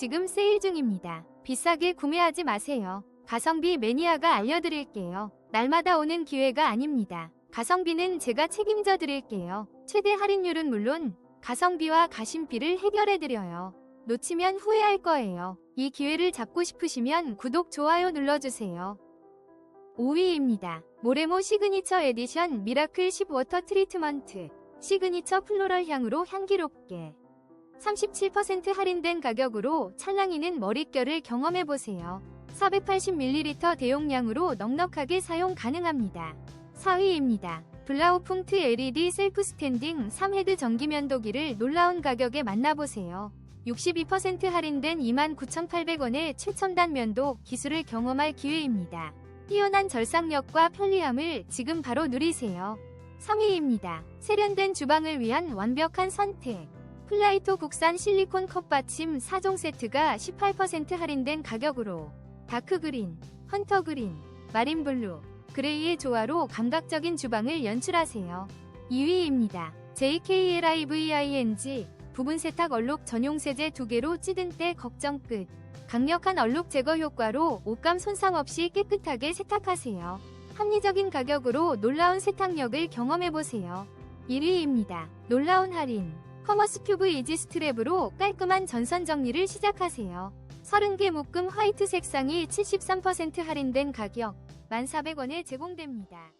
지금 세일 중입니다. 비싸게 구매하지 마세요. 가성비 매니아가 알려드릴게요. 날마다 오는 기회가 아닙니다. 가성비는 제가 책임져 드릴게요. 최대 할인율은 물론 가성비와 가심비를 해결해 드려요. 놓치면 후회할 거예요. 이 기회를 잡고 싶으시면 구독, 좋아요 눌러주세요. 5위입니다. 모레모 시그니처 에디션 미라클 10 워터 트리트먼트 시그니처 플로럴 향으로 향기롭게 37% 할인된 가격으로 찰랑이는 머릿결을 경험해보세요. 480ml 대용량으로 넉넉하게 사용 가능합니다. 4위입니다. 블라우풍트 LED 셀프 스탠딩 3헤드 전기면도기를 놀라운 가격에 만나보세요. 62% 할인된 29,800원의 최첨단 면도 기술을 경험할 기회입니다. 뛰어난 절삭력과 편리함을 지금 바로 누리세요. 3위입니다. 세련된 주방을 위한 완벽한 선택. 플라이토 국산 실리콘 컵받침 4종 세트가 18% 할인된 가격으로 다크그린, 헌터그린, 마린블루, 그레이의 조화로 감각적인 주방을 연출하세요. 2위입니다. JKLIVING 부분 세탁 얼룩 전용 세제 2개로 찌든 때 걱정 끝. 강력한 얼룩 제거 효과로 옷감 손상 없이 깨끗하게 세탁하세요. 합리적인 가격으로 놀라운 세탁력을 경험해보세요. 1위입니다. 놀라운 할인. 커머스 큐브 이지 스트랩으로 깔끔한 전선 정리를 시작하세요. 30개 묶음 화이트 색상이 73% 할인된 가격 1,400원에 제공됩니다.